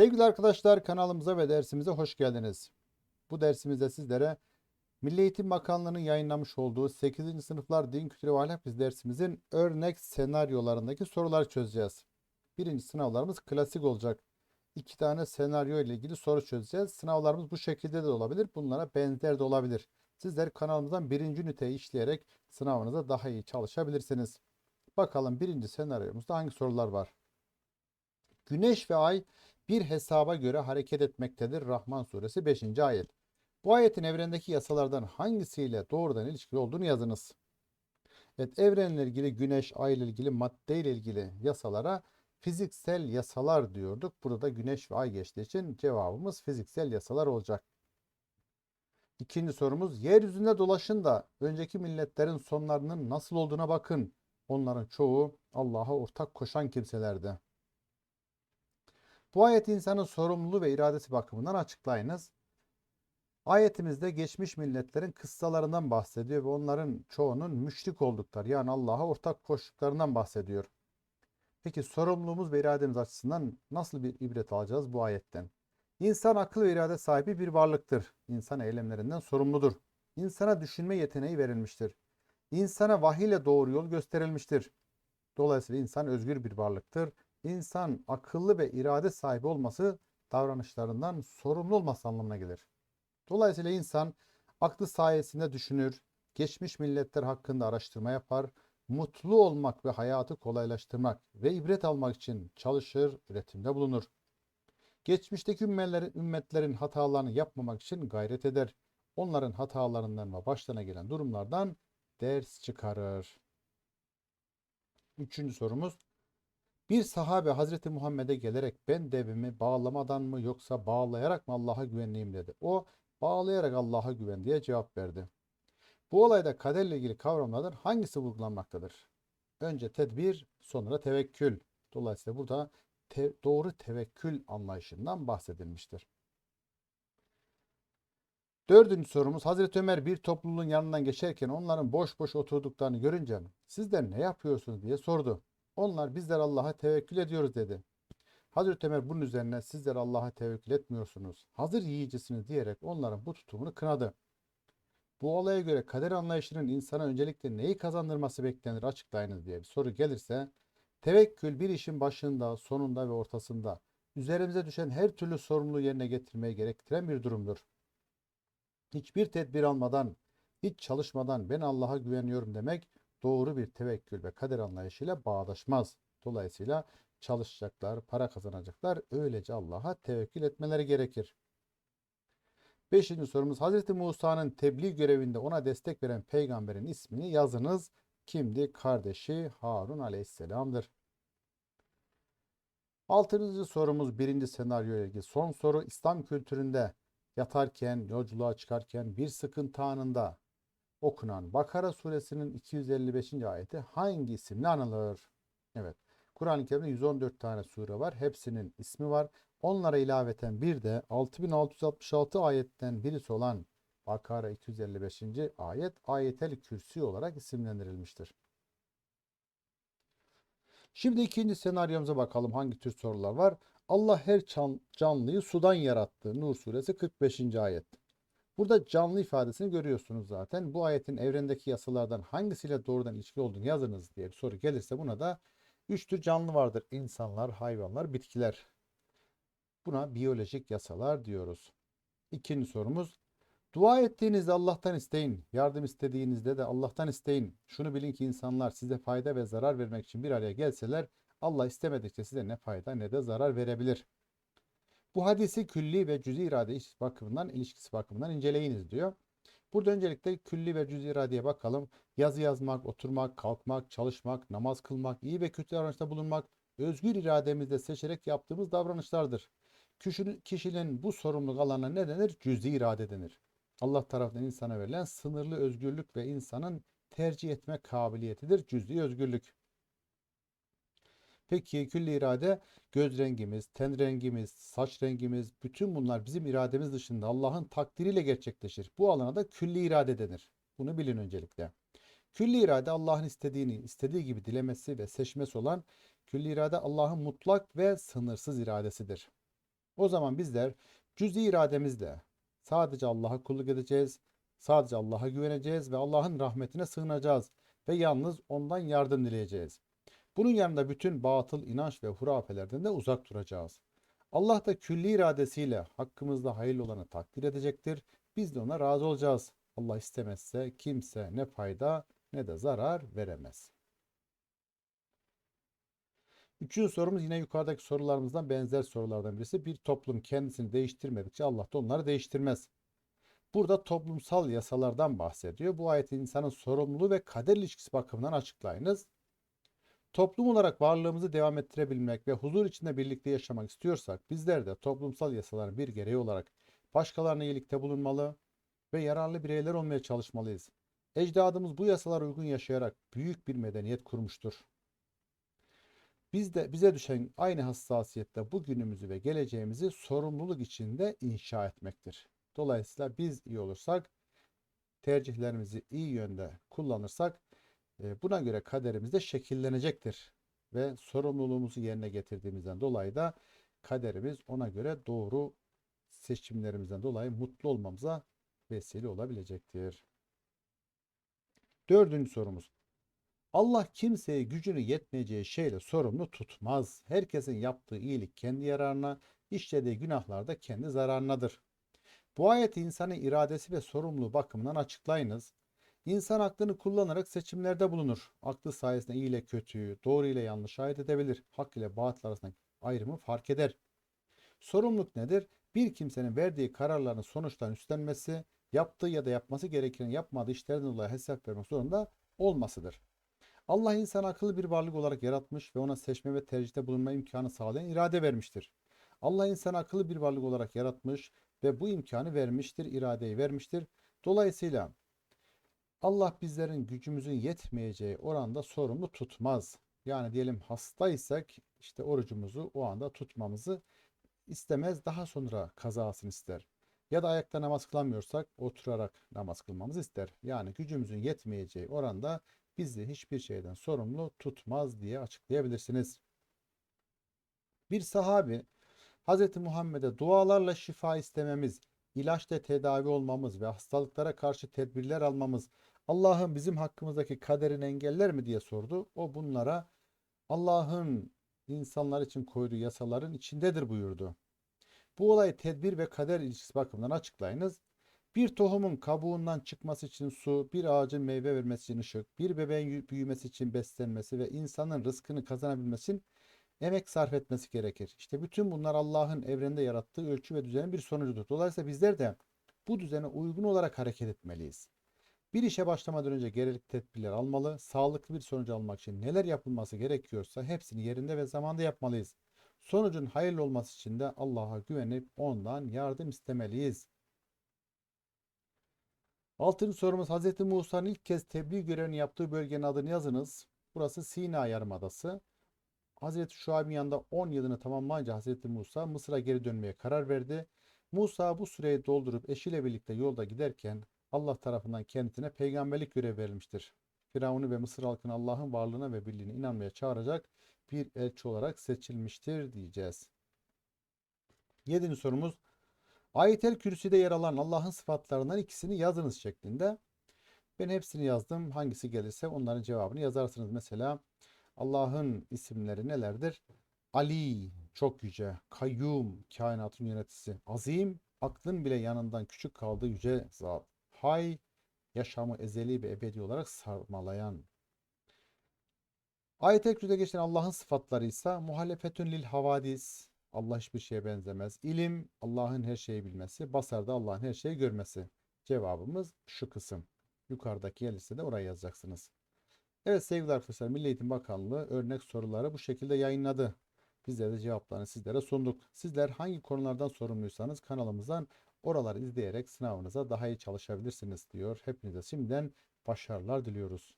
Sevgili arkadaşlar kanalımıza ve dersimize hoş geldiniz. Bu dersimizde sizlere Milli Eğitim Bakanlığı'nın yayınlamış olduğu 8. sınıflar din kültürü ve ahlak biz dersimizin örnek senaryolarındaki sorular çözeceğiz. Birinci sınavlarımız klasik olacak. İki tane senaryo ile ilgili soru çözeceğiz. Sınavlarımız bu şekilde de olabilir. Bunlara benzer de olabilir. Sizler kanalımızdan birinci üniteyi işleyerek sınavınıza daha iyi çalışabilirsiniz. Bakalım birinci senaryomuzda hangi sorular var? Güneş ve ay bir hesaba göre hareket etmektedir. Rahman suresi 5. ayet. Bu ayetin evrendeki yasalardan hangisiyle doğrudan ilişkili olduğunu yazınız. Evet, evrenle ilgili güneş, ay ile ilgili madde ile ilgili yasalara fiziksel yasalar diyorduk. Burada da güneş ve ay geçtiği için cevabımız fiziksel yasalar olacak. İkinci sorumuz yeryüzünde dolaşın da önceki milletlerin sonlarının nasıl olduğuna bakın. Onların çoğu Allah'a ortak koşan kimselerdi. Bu ayet insanın sorumluluğu ve iradesi bakımından açıklayınız. Ayetimizde geçmiş milletlerin kıssalarından bahsediyor ve onların çoğunun müşrik oldukları yani Allah'a ortak koştuklarından bahsediyor. Peki sorumluluğumuz ve irademiz açısından nasıl bir ibret alacağız bu ayetten? İnsan akıl ve irade sahibi bir varlıktır. İnsan eylemlerinden sorumludur. İnsana düşünme yeteneği verilmiştir. İnsana vahiy doğru yol gösterilmiştir. Dolayısıyla insan özgür bir varlıktır. İnsan akıllı ve irade sahibi olması davranışlarından sorumlu olması anlamına gelir. Dolayısıyla insan aklı sayesinde düşünür, geçmiş milletler hakkında araştırma yapar, mutlu olmak ve hayatı kolaylaştırmak ve ibret almak için çalışır, üretimde bulunur. Geçmişteki ümmetlerin, ümmetlerin hatalarını yapmamak için gayret eder. Onların hatalarından ve başlarına gelen durumlardan ders çıkarır. Üçüncü sorumuz. Bir sahabe Hazreti Muhammed'e gelerek ben devimi bağlamadan mı yoksa bağlayarak mı Allah'a güvenliyim dedi. O bağlayarak Allah'a güven diye cevap verdi. Bu olayda kaderle ilgili kavramlardan hangisi vurgulanmaktadır? Önce tedbir, sonra tevekkül. Dolayısıyla burada te- doğru tevekkül anlayışından bahsedilmiştir. Dördüncü sorumuz Hazreti Ömer bir topluluğun yanından geçerken onların boş boş oturduklarını görünce sizler ne yapıyorsunuz diye sordu. Onlar bizler Allah'a tevekkül ediyoruz dedi. Hazreti Ömer bunun üzerine sizler Allah'a tevekkül etmiyorsunuz. Hazır yiyicisiniz diyerek onların bu tutumunu kınadı. Bu olaya göre kader anlayışının insana öncelikle neyi kazandırması beklenir açıklayınız diye bir soru gelirse tevekkül bir işin başında, sonunda ve ortasında üzerimize düşen her türlü sorumluluğu yerine getirmeye gerektiren bir durumdur. Hiçbir tedbir almadan, hiç çalışmadan ben Allah'a güveniyorum demek doğru bir tevekkül ve kader anlayışıyla bağdaşmaz. Dolayısıyla çalışacaklar, para kazanacaklar. Öylece Allah'a tevekkül etmeleri gerekir. Beşinci sorumuz Hazreti Musa'nın tebliğ görevinde ona destek veren peygamberin ismini yazınız. Kimdi? Kardeşi Harun aleyhisselamdır. Altıncı sorumuz birinci senaryo ile ilgili son soru. İslam kültüründe yatarken, yolculuğa çıkarken bir sıkıntı anında okunan Bakara suresinin 255. ayeti hangi isimle anılır? Evet. Kur'an-ı Kerim'de 114 tane sure var. Hepsinin ismi var. Onlara ilaveten bir de 6666 ayetten birisi olan Bakara 255. ayet ayetel kürsi olarak isimlendirilmiştir. Şimdi ikinci senaryomuza bakalım hangi tür sorular var. Allah her canlıyı sudan yarattı. Nur suresi 45. ayet. Burada canlı ifadesini görüyorsunuz zaten. Bu ayetin evrendeki yasalardan hangisiyle doğrudan ilişkili olduğunu yazınız diye bir soru gelirse buna da üç tür canlı vardır. İnsanlar, hayvanlar, bitkiler. Buna biyolojik yasalar diyoruz. İkinci sorumuz. Dua ettiğinizde Allah'tan isteyin. Yardım istediğinizde de Allah'tan isteyin. Şunu bilin ki insanlar size fayda ve zarar vermek için bir araya gelseler Allah istemedikçe size ne fayda ne de zarar verebilir. Bu hadisi külli ve cüzi irade bakımından, ilişkisi bakımından inceleyiniz diyor. Burada öncelikle külli ve cüzi iradeye bakalım. Yazı yazmak, oturmak, kalkmak, çalışmak, namaz kılmak, iyi ve kötü davranışta bulunmak, özgür irademizde seçerek yaptığımız davranışlardır. Kişinin bu sorumluluk alanına ne denir? Cüzi irade denir. Allah tarafından insana verilen sınırlı özgürlük ve insanın tercih etme kabiliyetidir. Cüzi özgürlük. Peki külli irade göz rengimiz, ten rengimiz, saç rengimiz bütün bunlar bizim irademiz dışında Allah'ın takdiriyle gerçekleşir. Bu alana da külli irade denir. Bunu bilin öncelikle. Külli irade Allah'ın istediğini istediği gibi dilemesi ve seçmesi olan külli irade Allah'ın mutlak ve sınırsız iradesidir. O zaman bizler cüz'i irademizle sadece Allah'a kulluk edeceğiz. Sadece Allah'a güveneceğiz ve Allah'ın rahmetine sığınacağız ve yalnız ondan yardım dileyeceğiz. Bunun yanında bütün batıl inanç ve hurafelerden de uzak duracağız. Allah da külli iradesiyle hakkımızda hayırlı olanı takdir edecektir. Biz de ona razı olacağız. Allah istemezse kimse ne fayda ne de zarar veremez. Üçüncü sorumuz yine yukarıdaki sorularımızdan benzer sorulardan birisi. Bir toplum kendisini değiştirmedikçe Allah da onları değiştirmez. Burada toplumsal yasalardan bahsediyor. Bu ayeti insanın sorumluluğu ve kader ilişkisi bakımından açıklayınız. Toplum olarak varlığımızı devam ettirebilmek ve huzur içinde birlikte yaşamak istiyorsak bizler de toplumsal yasaların bir gereği olarak başkalarına iyilikte bulunmalı ve yararlı bireyler olmaya çalışmalıyız. Ecdadımız bu yasalara uygun yaşayarak büyük bir medeniyet kurmuştur. Biz de bize düşen aynı hassasiyette bugünümüzü ve geleceğimizi sorumluluk içinde inşa etmektir. Dolayısıyla biz iyi olursak, tercihlerimizi iyi yönde kullanırsak buna göre kaderimiz de şekillenecektir. Ve sorumluluğumuzu yerine getirdiğimizden dolayı da kaderimiz ona göre doğru seçimlerimizden dolayı mutlu olmamıza vesile olabilecektir. Dördüncü sorumuz. Allah kimseyi gücünü yetmeyeceği şeyle sorumlu tutmaz. Herkesin yaptığı iyilik kendi yararına, işlediği günahlar da kendi zararınadır. Bu ayeti insanın iradesi ve sorumluluğu bakımından açıklayınız. İnsan aklını kullanarak seçimlerde bulunur. Aklı sayesinde iyi ile kötüyü, doğru ile yanlışı ayırt edebilir. Hak ile batıl arasındaki ayrımı fark eder. Sorumluluk nedir? Bir kimsenin verdiği kararların sonuçlarını üstlenmesi, yaptığı ya da yapması gereken yapmadığı işlerden dolayı hesap vermek zorunda olmasıdır. Allah insanı akıllı bir varlık olarak yaratmış ve ona seçme ve tercihte bulunma imkanı sağlayan irade vermiştir. Allah insanı akıllı bir varlık olarak yaratmış ve bu imkanı vermiştir, iradeyi vermiştir. Dolayısıyla Allah bizlerin gücümüzün yetmeyeceği oranda sorumlu tutmaz. Yani diyelim hastaysak işte orucumuzu o anda tutmamızı istemez. Daha sonra kazasını ister. Ya da ayakta namaz kılamıyorsak oturarak namaz kılmamızı ister. Yani gücümüzün yetmeyeceği oranda bizi hiçbir şeyden sorumlu tutmaz diye açıklayabilirsiniz. Bir sahabi Hz. Muhammed'e dualarla şifa istememiz, ilaçla tedavi olmamız ve hastalıklara karşı tedbirler almamız Allah'ın bizim hakkımızdaki kaderini engeller mi diye sordu. O bunlara Allah'ın insanlar için koyduğu yasaların içindedir buyurdu. Bu olayı tedbir ve kader ilişkisi bakımından açıklayınız. Bir tohumun kabuğundan çıkması için su, bir ağacın meyve vermesi için ışık, bir bebeğin büyümesi için beslenmesi ve insanın rızkını kazanabilmesi için emek sarf etmesi gerekir. İşte bütün bunlar Allah'ın evrende yarattığı ölçü ve düzenin bir sonucudur. Dolayısıyla bizler de bu düzene uygun olarak hareket etmeliyiz. Bir işe başlamadan önce gerekli tedbirler almalı, sağlıklı bir sonuç almak için neler yapılması gerekiyorsa hepsini yerinde ve zamanda yapmalıyız. Sonucun hayırlı olması için de Allah'a güvenip ondan yardım istemeliyiz. Altıncı sorumuz Hz. Musa'nın ilk kez tebliğ görevini yaptığı bölgenin adını yazınız. Burası Sina Yarımadası. Hz. Şuayb'in yanında 10 yılını tamamlayınca Hz. Musa Mısır'a geri dönmeye karar verdi. Musa bu süreyi doldurup eşiyle birlikte yolda giderken Allah tarafından kendisine peygamberlik görevi verilmiştir. Firavun'u ve Mısır halkını Allah'ın varlığına ve birliğine inanmaya çağıracak bir elçi olarak seçilmiştir diyeceğiz. Yedinci sorumuz Ayetel Kürsü'de yer alan Allah'ın sıfatlarından ikisini yazınız şeklinde. Ben hepsini yazdım. Hangisi gelirse onların cevabını yazarsınız. Mesela Allah'ın isimleri nelerdir? Ali, çok yüce. Kayyum, kainatın yöneticisi. Azim, aklın bile yanından küçük kaldığı yüce zat. Hay, yaşamı ezeli ve ebedi olarak sarmalayan. Ayet-i Kürsü'de geçen Allah'ın sıfatları ise muhalefetün lil havadis, Allah hiçbir şeye benzemez. İlim, Allah'ın her şeyi bilmesi. Basar da Allah'ın her şeyi görmesi. Cevabımız şu kısım. Yukarıdaki listede oraya yazacaksınız. Evet sevgili arkadaşlar Milli Eğitim Bakanlığı örnek soruları bu şekilde yayınladı. Bizler de cevaplarını sizlere sunduk. Sizler hangi konulardan sorumluysanız kanalımızdan oraları izleyerek sınavınıza daha iyi çalışabilirsiniz diyor. Hepinize şimdiden başarılar diliyoruz.